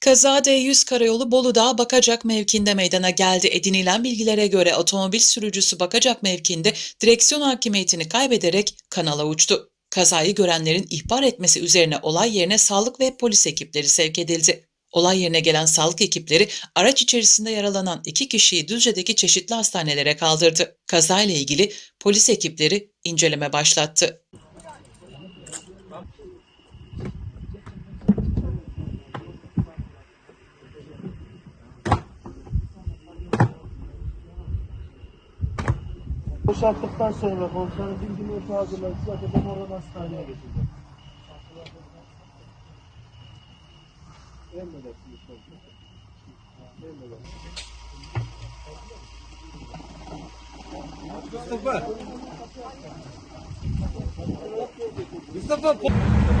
Kaza D100 karayolu Bolu Bakacak mevkinde meydana geldi. Edinilen bilgilere göre otomobil sürücüsü Bakacak mevkinde direksiyon hakimiyetini kaybederek kanala uçtu. Kazayı görenlerin ihbar etmesi üzerine olay yerine sağlık ve polis ekipleri sevk edildi. Olay yerine gelen sağlık ekipleri araç içerisinde yaralanan iki kişiyi Düzce'deki çeşitli hastanelere kaldırdı. Kazayla ilgili polis ekipleri inceleme başlattı. Boşalttıktan sonra komutanın bilgi notu hazırlayıp zaten ben oradan hastaneye getireceğim. Emredersiniz. Emredersiniz. Mustafa! Mustafa!